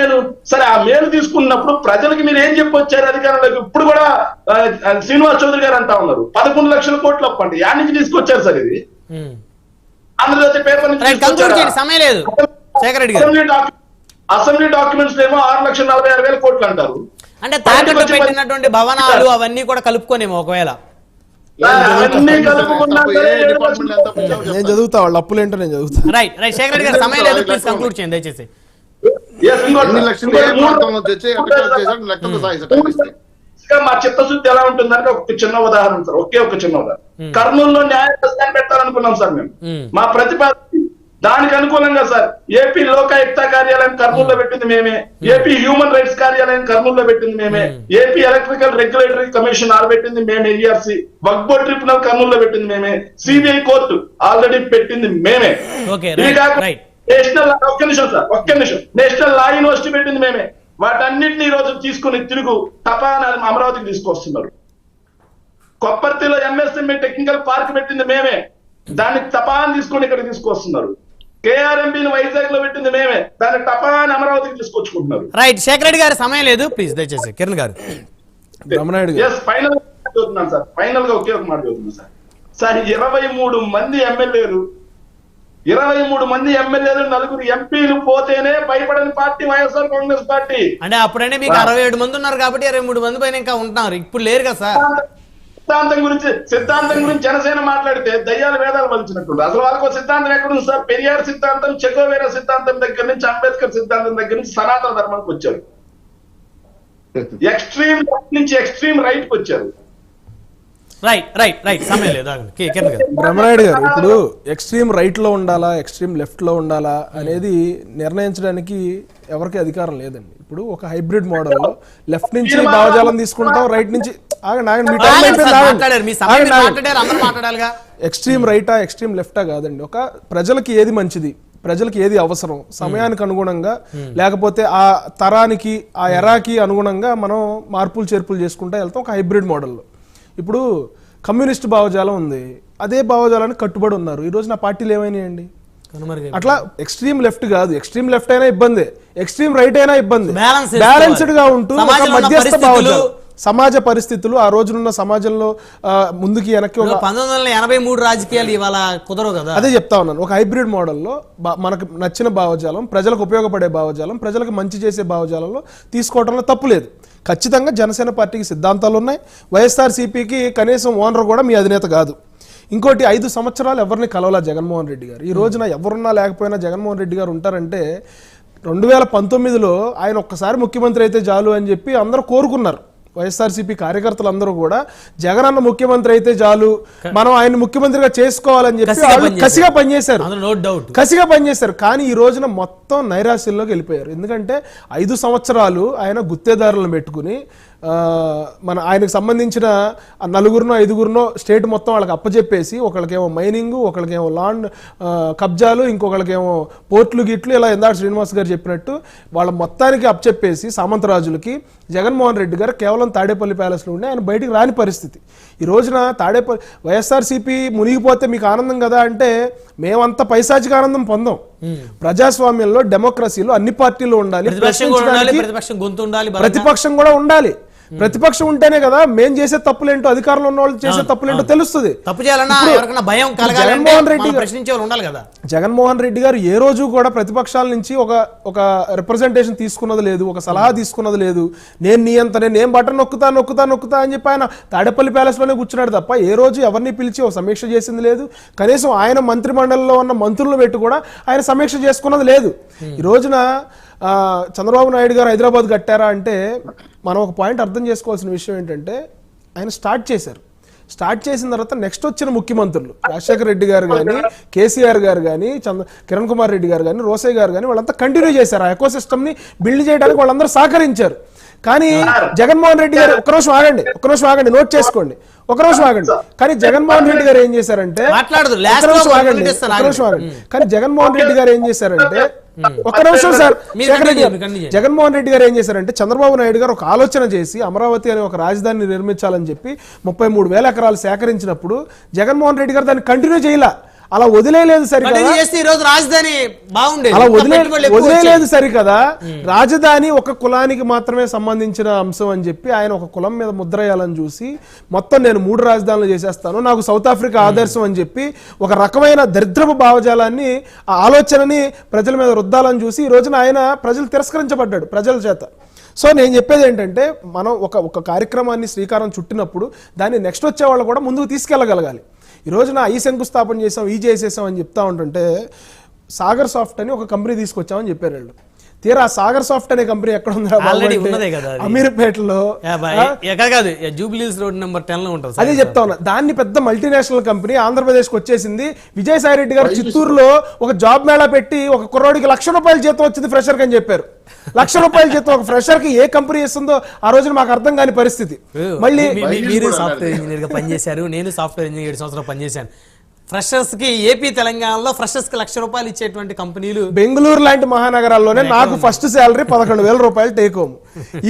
మేలు? సరే ఆ మేలు తీసుకున్నప్పుడు ప్రజలకు మీరు ఏం చెప్పొచ్చారు అధికారంలోకి? ఇప్పుడు కూడా శ్రీనివాస్ చౌదరి గారు అంటా ఉన్నారు. పదకొండు లక్షల కోట్లు అప్పండి. యాడ్ నుంచి తీసుకొచ్చారు సార్ ఇది. ఆంధ్రజ్యోతి పేపర్ నుంచి అసెంబ్లీ డాక్యు- అసెంబ్లీ డాక్యుమెంట్స్ ఏమో ఆరు లక్షల నలభై ఆరు వేల కోట్లు అంటారు. అంటే తాకట్టు పెట్టినటువంటి భవనాలు అవన్నీ కూడా కలుపుకోనేమో ఒకవేళ. నేను. చదువుతా వాళ్ళ అప్పులు ఏంటో నేను చదువుతా. రైట్ రైట్ శేఖర్ రెడ్డి గారు సమయం లేదు. ప్లీజ్ కంక్లూడ్ చేయండి దయచేసి. ఎన్ని. లక్షలు. ఇంకా మా చిత్తశుద్ధి ఎలా ఉంటుందంటే ఒక చిన్న ఉదాహరణ సార్ ఒకే ఒక చిన్న ఉదాహరణ. కర్నూలులో న్యాయ ప్రస్థానం పెట్టాలనుకున్నాం సార్ మేము. Hmm. మా ప్రతిపాదన దానికి అనుకూలంగా సార్ ఏపీ లోకాయుక్త కార్యాలయం కర్నూలులో పెట్టింది మేమే. ఏపీ హ్యూమన్ రైట్స్ కార్యాలయం కర్నూలులో పెట్టింది మేమే. AP electrical regulatory commission R పెట్టింది మేమే ఈఆర్సీ. వక్బో ట్రిబ్యునల్ కర్నూలులో పెట్టింది మేమే. సిబిఐ కోర్టు ఆల్రెడీ పెట్టింది మేమే. ఇది కాకుండా. నేషనల్ ఒక్క నిమిషం సార్ ఒక్క నిమిషం. నేషనల్ లా యూనివర్సిటీ పెట్టింది మేమే. వాటన్నిటిని ఈ రోజు తీసుకుని తిరుగు తపాన అమరావతికి తీసుకొస్తున్నారు. కొప్పర్తిలో ఎంఎస్ఎంఈ టెక్నికల్ పార్క్ పెట్టింది మేమే. దాన్ని తపాన్ తీసుకొని ఇక్కడ తీసుకొస్తున్నారు. కేఆర్ఎంబిని వైజాగ్లో పెట్టింది మేమే. దాన్ని తపాన్ అమరావతికి తీసుకొచ్చుకుంటున్నారు. రైట్ శేఖర్ రెడ్డి గారు సమయం లేదు. ప్లీజ్ దయచేసి కిరణ్ గారు. రమణాయుడు గారు. ఎస్ ఫైనల్ చదువుతున్నాను సార్. ఫైనల్గా ఒకే ఒక మాట చదువుతున్నాను సార్. సార్ ఇరవై మూడు మంది ఎమ్మెల్యేలు ఇరవై మూడు మంది ఎమ్మెల్యేలు నలుగురు ఎంపీలు పోతేనే భయపడని పార్టీ వైఎస్ఆర్ కాంగ్రెస్ పార్టీ. అంటే అప్పుడైనా మీకు అరవై ఏడు మంది ఉన్నారు కాబట్టి ఇరవై మూడు మంది పైన ఇంకా ఉంటున్నారు. ఇప్పుడు లేరు కదా సార్. సిద్ధాంతం గురించి సిద్ధాంతం గురించి జనసేన మాట్లాడితే దయ్యాల వేదాలు వలిచినట్టు అసలు వాళ్ళకు ఒక సిద్ధాంతం ఎక్కడుంది సార్? పెరియార్ సిద్ధాంతం చెకోవేరా సిద్ధాంతం దగ్గర నుంచి అంబేద్కర్ సిద్ధాంతం దగ్గర నుంచి సనాతన ధర్మానికి వచ్చారు. ఎక్స్ట్రీమ్ లెఫ్ట్ నుంచి ఎక్స్ట్రీమ్ రైట్కి వచ్చారు. రైట్ రైట్ రైట్ సమయం లేదు గారు. బ్రహ్మనాయుడు గారు ఇప్పుడు ఎక్స్ట్రీమ్ రైట్లో ఉండాలా ఎక్స్ట్రీమ్ లెఫ్ట్లో ఉండాలా అనేది నిర్ణయించడానికి ఎవరికి అధికారం లేదండి. ఇప్పుడు ఒక హైబ్రిడ్ మోడల్ లెఫ్ట్ నుంచి భావజాలం తీసుకుంటాం రైట్ నుంచి ఎక్స్ట్రీమ్ రైటా ఎక్స్ట్రీమ్ లెఫ్టా కాదండి. ఒక ప్రజలకి ఏది మంచిది? ప్రజలకి ఏది అవసరం? సమయానికి అనుగుణంగా లేకపోతే ఆ తరానికి ఆ ఎరాకి అనుగుణంగా మనం మార్పులు చేర్పులు చేసుకుంటా వెళ్తాం. ఒక హైబ్రిడ్ మోడల్లో ఇప్పుడు కమ్యూనిస్ట్ భావజాలం ఉంది. అదే భావజాలానికి కట్టుబడి ఉన్నారు. ఈ రోజు నా పార్టీలు ఏమైనాయండి. అట్లా ఎక్స్ట్రీమ్ లెఫ్ట్ కాదు. ఎక్స్ట్రీమ్ లెఫ్ట్ అయినా ఇబ్బంది. ఎక్స్ట్రీమ్ రైట్ అయినా ఇబ్బంది. బ్యాలెన్స్డ్గా ఉంటూ మధ్యస్థ భావజాలం. సమాజ పరిస్థితులు ఆ రోజునున్న సమాజంలో ముందుకి వెనక్కి పంతొమ్మిది వందల ఎనభై మూడు రాజకీయాలు ఇవాళ కుదరవు కదా. అదే చెప్తా ఉన్నాను. ఒక హైబ్రిడ్ మోడల్లో బా- మనకు నచ్చిన భావజాలం ప్రజలకు ఉపయోగపడే భావజాలం ప్రజలకు మంచి చేసే భావజాలంలో తీసుకోవడంలో తప్పు లేదు. ఖచ్చితంగా జనసేన పార్టీకి సిద్ధాంతాలు ఉన్నాయి. వైఎస్ఆర్ సిపికి కనీసం ఓనర్ కూడా మీ అధినేత కాదు. ఇంకోటి ఐదు సంవత్సరాలు ఎవరిని కలవలా జగన్మోహన్ రెడ్డి గారు? ఈ రోజున ఎవరున్నా లేకపోయినా జగన్మోహన్ రెడ్డి గారు ఉంటారంటే రెండు వేల పంతొమ్మిదిలో ఆయన ఒక్కసారి ముఖ్యమంత్రి అయితే చాలు అని చెప్పి అందరూ కోరుకున్నారు. వైఎస్ఆర్సీపీ కార్యకర్తలు అందరూ కూడా జగన్ అన్న ముఖ్యమంత్రి అయితే చాలు. మనం ఆయన ముఖ్యమంత్రిగా చేసుకోవాలని చెప్పి కసిగా వాళ్ళు పనిచేశారు. కసిగా పనిచేశారు. అందులో నో డౌట్ కసిగా పనిచేశారు. కానీ ఈ రోజున మొత్తం నైరాశ్యంలోకి వెళ్ళిపోయారు. ఎందుకంటే ఐదు సంవత్సరాలు ఆయన గుత్తేదారులను పెట్టుకుని మన ఆయనకు సంబంధించిన నలుగురినో ఐదుగురినో స్టేట్ మొత్తం వాళ్ళకి అప్పచెప్పేసి ఒకళ్ళకేమో మైనింగ్ ఒకళ్ళకేమో లాండ్ కబ్జాలు ఇంకొకళ్ళకేమో పోర్ట్లు గిట్లు ఇలా ఇందాక శ్రీనివాస్ గారు చెప్పినట్టు వాళ్ళ మొత్తానికి అప్పచెప్పేసి సామంతరాజులకి జగన్మోహన్ రెడ్డి గారు కేవలం తాడేపల్లి ప్యాలెస్లో ఉండి ఆయన బయటికి రాని పరిస్థితి. ఈ రోజున తాడేపల్లి వైఎస్ఆర్సీపీ మునిగిపోతే మీకు ఆనందం కదా అంటే మేమంతా పైశాచిక ఆనందం పొందాం. ప్రజాస్వామ్యంలో డెమోక్రసీలో అన్ని పార్టీలు ఉండాలి ప్రతిపక్షం కూడా ఉండాలి. ప్రతిపక్షం ఉంటేనే కదా మేం చేసే తప్పులేంటో అధికారంలో ఉన్న వాళ్ళు చేసే తప్పులేంటో తెలుస్తుంది. తప్పు చేయాలన్నా భయం జగన్మోహన్ రెడ్డి ప్రశ్నించే ఉండాలి కదా. జగన్మోహన్ రెడ్డి గారు ఏ రోజు కూడా ప్రతిపక్షాల నుంచి ఒక ఒక రిప్రజెంటేషన్ తీసుకున్నది లేదు ఒక సలహా తీసుకున్నది లేదు. నేను నీ అంత నేను ఏం బటన్ నొక్కుతా నొక్కుతా నొక్కుతా అని చెప్పి ఆయన తాడేపల్లి ప్యాలెస్లోనే కూర్చున్నాడు తప్ప ఏ రోజు ఎవరిని పిలిచి ఒక సమీక్ష చేసింది లేదు. కనీసం ఆయన మంత్రిమండలిలో ఉన్న మంత్రులను పెట్టి కూడా ఆయన సమీక్ష చేసుకున్నది లేదు. ఈ రోజున చంద్రబాబు నాయుడు గారు హైదరాబాద్ కట్టారా అంటే మనం ఒక పాయింట్ అర్థం చేసుకోవాల్సిన విషయం ఏంటంటే ఆయన స్టార్ట్ చేశారు. స్టార్ట్ చేసిన తర్వాత నెక్స్ట్ వచ్చిన ముఖ్యమంత్రులు రాజశేఖర రెడ్డి గారు కానీ కేసీఆర్ గారు కానీ చంద్ర కిరణ్ కుమార్ రెడ్డి గారు కానీ రోసయ్య గారు కానీ వాళ్ళంతా కంటిన్యూ చేశారు. ఆ ఎకో సిస్టమ్ని బిల్డ్ చేయడానికి వాళ్ళందరూ సహకరించారు. కానీ జగన్మోహన్ రెడ్డి గారు ఒక నిమిషం ఆగండి ఒక నిమిషం ఆగండి నోట్ చేసుకోండి. ఒక నిమిషం ఆగండి కానీ జగన్మోహన్ రెడ్డి గారు ఏం చేశారంటే ఆగండి ఒక కానీ జగన్మోహన్ రెడ్డి గారు ఏం చేశారంటే ఒక నిమిషం సార్. జగన్మోహన్ రెడ్డి గారు ఏం చేశారంటే చంద్రబాబు నాయుడు గారు ఒక ఆలోచన చేసి అమరావతి అనే ఒక రాజధానిని నిర్మించాలని చెప్పి ముప్పై మూడు వేల ఎకరాలు సేకరించినప్పుడు జగన్మోహన్ రెడ్డి గారు దాన్ని కంటిన్యూ చేయాల. అలా వదిలేయలేదు బట్ సరికదా రోజు రాజధాని బాగుండేది. అలా వదిలే వచ్చాయి. సరికదా? రాజధాని ఒక కులానికి మాత్రమే సంబంధించిన అంశం అని చెప్పి ఆయన ఒక కులం మీద ముద్ర వేయాలని చూసి మొత్తం నేను మూడు రాజధానులు చేసేస్తాను నాకు సౌత్ ఆఫ్రికా ఆదర్శం అని చెప్పి ఒక రకమైన దరిద్రపు భావజాలాన్ని ఆ ఆలోచనని ప్రజల మీద రుద్దాలని చూసి ఈ రోజున ఆయన ప్రజలు తిరస్కరించబడ్డాడు ప్రజల చేత. సో నేను చెప్పేది ఏంటంటే మనం ఒక ఒక కార్యక్రమాన్ని శ్రీకారం చుట్టినప్పుడు దాన్ని నెక్స్ట్ వచ్చే వాళ్ళు కూడా ముందుకు తీసుకెళ్ళగలగాలి. ఈ నా ఈ శంకుస్థాపన చేసాం ఈ చేసేసాం అని చెప్తా ఉంటుంటే సాగర్ సాఫ్ట్ అని ఒక కంపెనీ తీసుకొచ్చామని చెప్పారు వాళ్ళు. తీరా సాగర్ సాఫ్ట్ అనే కంపెనీ ఎక్కడ ఉందా. అమీర్పేటలో. కాదు జూబిలీస్ రోడ్ నెంబర్ టెన్లో ఉంటుంది అదే చెప్తా ఉన్నా. దాన్ని పెద్ద మల్టీనేషనల్ కంపెనీ ఆంధ్రప్రదేశ్కి వచ్చేసింది. విజయసాయి రెడ్డి గారు చిత్తూరులో ఒక జాబ్ మేళా పెట్టి ఒక కుర్రోడికి లక్ష రూపాయల జీతం వచ్చింది ఫ్రెషర్ అని చెప్పారు. లక్ష రూపాయల జీతం ఒక ఫ్రెషర్కి ఏ కంపెనీ ఇస్తుందో ఆ రోజున మాకు అర్థం కాని పరిస్థితి. మళ్ళీ మీరు సాఫ్ట్వేర్ ఇంజనీర్గా పనిచేశారు. నేను సాఫ్ట్వేర్ ఇంజనీర్ ఏడు సంవత్సరాలు పనిచేశాను. ఫ్రెషర్స్కి ఏపీ తెలంగాణలో ఫ్రెషర్స్కి లక్ష రూపాయలు ఇచ్చేటువంటి కంపెనీలు బెంగళూరు లాంటి మహానగరాల్లోనే నాకు ఫస్ట్ శాలరీ పదకొండు వేల రూపాయలు టేక్ హోమ్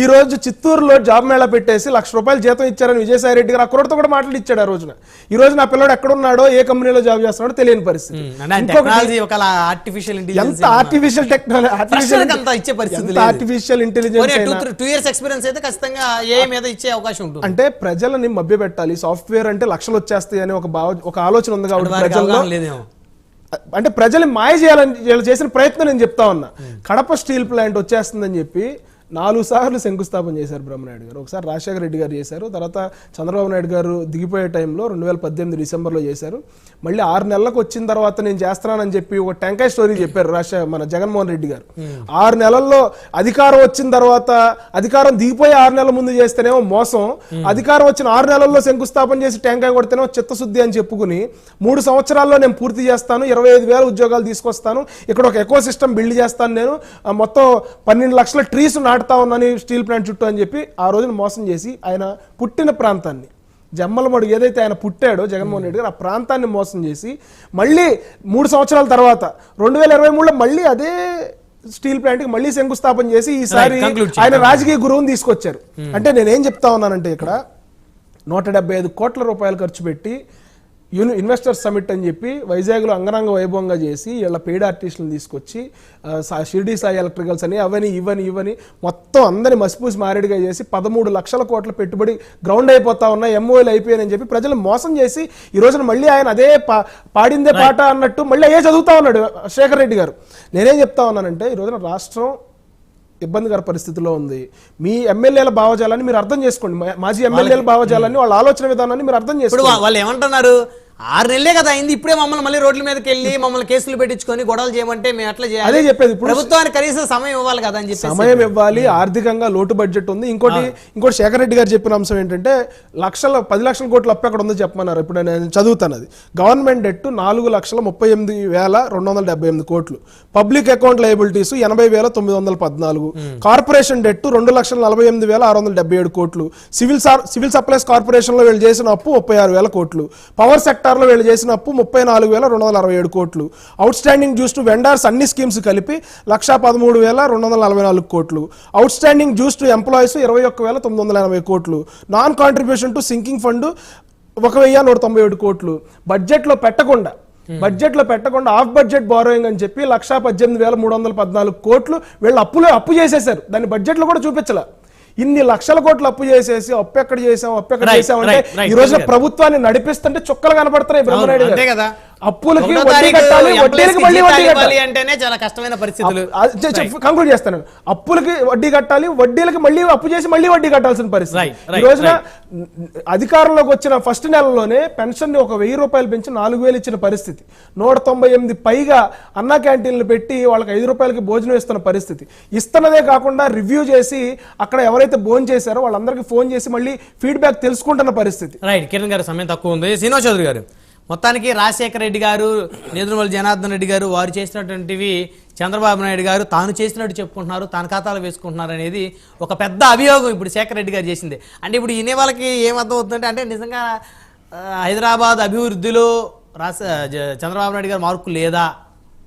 ఈ రోజు చిత్తూరులో జాబ్ మేళా పెట్టేసి లక్ష రూపాయలు జీతం ఇచ్చారని విజయసాయి రెడ్డి గారు. అక్కడితో కూడా మాట్లాడి ఇచ్చాడు ఆ రోజున. ఈ రోజు నా పిల్లడు ఎక్కడున్నాడో ఏ కంపెనీలో జాబ్ చేస్తున్నాడో తెలియని పరిస్థితి. ఎంత ఆర్టిఫిషియల్ టెక్నాలజీ. ఆర్టిఫిషియల్ ఇంటెలిజెన్స్ అయినా టూ ఇయర్స్ ఎక్స్పీరియన్స్ అయితే ఖచ్చితంగా ఏ మీద ఇచ్చే అవకాశం ఉంటుంది. అంటే ప్రజలని మభ్యపెట్టాలి. సాఫ్ట్వేర్ అంటే లక్షలు వచ్చేస్తాయి అనే ఒక భావ ఒక ఆలోచన ఉంది కాబట్టి ప్రజల్లో అంటే ప్రజల్ని మాయ చేయాలని చేసిన ప్రయత్నం నేను చెప్తా ఉన్నా. కడప స్టీల్ ప్లాంట్ వచ్చేస్తుందని చెప్పి నాలుగు సార్లు శంకుస్థాపన చేశారు బ్రహ్మనాయుడు గారు. ఒకసారి రాజశేఖర రెడ్డి గారు చేశారు తర్వాత చంద్రబాబు నాయుడు గారు దిగిపోయే టైంలో రెండు వేల పద్దెనిమిది డిసెంబర్లో చేశారు. మళ్ళీ ఆరు నెలలకు వచ్చిన తర్వాత నేను చేస్తున్నానని చెప్పి ఒక టెంకాయ స్టోరీ చెప్పారు రాజశేఖర మన జగన్మోహన్ రెడ్డి గారు. ఆరు నెలల్లో అధికారం వచ్చిన తర్వాత అధికారం దిగిపోయి ఆరు నెలల ముందు చేస్తేనేమో మోసం. అధికారం వచ్చిన ఆరు నెలల్లో శంకుస్థాపన చేసి టెంకాయ కొడితేనేమో చిత్తశుద్ధి అని చెప్పుకుని మూడు సంవత్సరాల్లో నేను పూర్తి చేస్తాను ఇరవై ఐదు వేల ఉద్యోగాలు తీసుకొస్తాను ఇక్కడ ఒక ఎకో సిస్టమ్ బిల్డ్ చేస్తాను నేను మొత్తం పన్నెండు లక్షల ట్రీస్ నాటు నాటుతా ఉన్నాను స్టీల్ ప్లాంట్ చుట్టూ అని చెప్పి ఆ రోజున మోసం చేసి ఆయన పుట్టిన ప్రాంతాన్ని. జమ్మలమడు ఏదైతే ఆయన పుట్టాడో జగన్మోహన్ రెడ్డి గారు ఆ ప్రాంతాన్ని మోసం చేసి మళ్ళీ మూడు సంవత్సరాల తర్వాత రెండు వేల ఇరవై మూడులో మళ్ళీ అదే స్టీల్ ప్లాంట్కి మళ్ళీ శంకుస్థాపన చేసి ఈసారి. ఆయన రాజకీయ గురువుని తీసుకొచ్చారు. అంటే నేనేం చెప్తా ఉన్నానంటే ఇక్కడ నూట డెబ్బై ఐదు కోట్ల రూపాయలు ఖర్చు పెట్టి యూని ఇన్వెస్టర్స్ సమిట్ అని చెప్పి వైజాగ్లో అంగరంగ వైభవంగా చేసి వీళ్ళ పెయిడ్ ఆర్టిస్టులను తీసుకొచ్చి షిర్డీ సాయి ఎలక్ట్రికల్స్ అని అవని ఇవని ఇవని మొత్తం అందరిని మసిపూసి మారేడుగా చేసి పదమూడు లక్షల కోట్ల పెట్టుబడి గ్రౌండ్ అయిపోతా ఉన్నాయి ఎంఓఎల్ అయిపోయాయని చెప్పి ప్రజలు మోసం చేసి ఈ రోజున మళ్ళీ ఆయన అదే పా- పాడిందే పాట అన్నట్టు మళ్ళీ అయ్యే చదువుతా ఉన్నాడు శేఖర్ రెడ్డి గారు. నేనేం చెప్తా ఉన్నానంటే ఈ రోజున రాష్ట్రం ఇబ్బందికర పరిస్థితిలో ఉంది. మీ ఎమ్మెల్యేల భావజాలాన్ని మీరు అర్థం చేసుకోండి. మాజీ ఎమ్మెల్యేల భావజాలాన్ని వాళ్ళ ఆలోచన విధానాన్ని మీరు అర్థం చేసుకోండి. వాళ్ళు ఏమంటున్నారు? ఆరు నెలలే కదా అయింది. ఇప్పుడే మమ్మల్ని మళ్ళీ రోడ్ల మీదకి వెళ్ళి మమ్మల్ని కేసులు పెట్టించుకొని గొడవలు చేయమంటే మేము ఎట్లా చేయాలి. అదే చెప్పేది ఇప్పుడు ప్రభుత్వానికి కనీసం సమయం ఇవ్వాలి కదా అని చెప్పి సమయం ఇవ్వాలి ఆర్థికంగా లోటు బడ్జెట్ ఉంది. ఇంకోటి ఇంకోటి శేఖర్ రెడ్డి గారు చెప్పిన అంశం ఏంటంటే లక్షల పది లక్షల కోట్ల అప్పు ఎక్కడ ఉందో చెప్పమన్నారు. ఇప్పుడు నేను చదువుతాను అది గవర్నమెంట్ డెట్ నాలుగు లక్షల ముప్పై ఎనిమిది వేల రెండు వందల డెబ్బై ఎనిమిది కోట్లు. పబ్లిక్ అకౌంట్ లయబిలిటీస్ ఎనభై వేల తొమ్మిది వందల పద్నాలుగు. కార్పొరేషన్ డెట్ రెండు లక్షల నలభై ఎనిమిది వేల ఆరు వందల డెబ్బై ఏడు కోట్లు. సివిల్ సార్ సివిల్ సప్లైస్ కార్పొరేషన్లో వీళ్ళు చేసిన అప్పు ముప్పై ఆరు వేల కోట్లు. పవర్ సెక్టార్ లో వీళ్ళు చేసిన అప్పు ముప్పై నాలుగు వేల రెండు వందల అరవై ఏడు కోట్లు. Outstanding dues to vendors అన్ని స్కీమ్స్ కలిపి లక్షా పదమూడు వేల రెండు వందల నలభై నాలుగు కోట్లు. Outstanding dues to employees ఇరవై ఒక్క వేల తొమ్మిది వందల ఎనభై కోట్లు. Non contribution to sinking fund ఒక వెయ్యి నూట తొంభై ఏడు కోట్లు. బడ్జెట్లో పెట్టకుండా బడ్జెట్లో పెట్టకుండా ఆఫ్ బడ్జెట్ బారోయింగ్ అని చెప్పి లక్షా పద్దెనిమిది వేల మూడు వందల పద్నాలుగు కోట్లు వీళ్ళు అప్పులు అప్పు చేసేశారు. దాన్ని బడ్జెట్లో కూడా చూపించలే. ఇన్ని లక్షల కోట్లు అప్పు చేసేసి అప్పు ఎక్కడ చేసాం అప్పు ఎక్కడ చేసాం అంటే ఈ రోజున right. ప్రభుత్వాన్ని నడిపిస్తుంటే చుక్కలు కనపడుతున్నాయి బ్రహ్మనాయుడు అంతే. కదా అప్పులకి అంటేనే చాలా కష్టమైన పరిస్థితులు. కంక్లూడ్ చేస్తాను. అప్పులకి వడ్డీ కట్టాలి వడ్డీలకి మళ్ళీ అప్పు చేసి మళ్ళీ వడ్డీ కట్టాల్సిన పరిస్థితి. ఈ రోజున అధికారంలోకి వచ్చిన ఫస్ట్ నెలలోనే పెన్షన్ని ఒక వెయ్యి రూపాయలు పెంచి నాలుగు వేలు ఇచ్చిన పరిస్థితి. నూట తొంభై ఎనిమిది పైగా అన్నా క్యాంటీన్లు పెట్టి వాళ్ళకి ఐదు రూపాయలకి భోజనం ఇస్తున్న పరిస్థితి. ఇస్తున్నదే కాకుండా రివ్యూ చేసి అక్కడ ఎవరైతే భోజనం చేశారో వాళ్ళందరికీ ఫోన్ చేసి మళ్ళీ ఫీడ్బ్యాక్ తెలుసుకుంటున్న పరిస్థితి. రైట్ కిరణ్ గారు సమయం తక్కువ ఉంది. శ్రీనివాస్ చౌదరి గారు. మొత్తానికి రాజశేఖర రెడ్డి గారు నేదురుమల్లి జనార్దన్ రెడ్డి గారు వారు చేసినటువంటివి చంద్రబాబు నాయుడు గారు తాను చేసినట్టు చెప్పుకుంటున్నారు తన ఖాతాలో వేసుకుంటున్నారు అనేది ఒక పెద్ద అభియోగం ఇప్పుడు శేఖర్ రెడ్డి గారు చేసింది. అంటే ఇప్పుడు ఇనే వాళ్ళకి ఏమర్థం అవుతుందంటే అంటే నిజంగా హైదరాబాద్ అభివృద్ధిలో రాస చంద్రబాబు నాయుడు గారు మార్కు లేదా?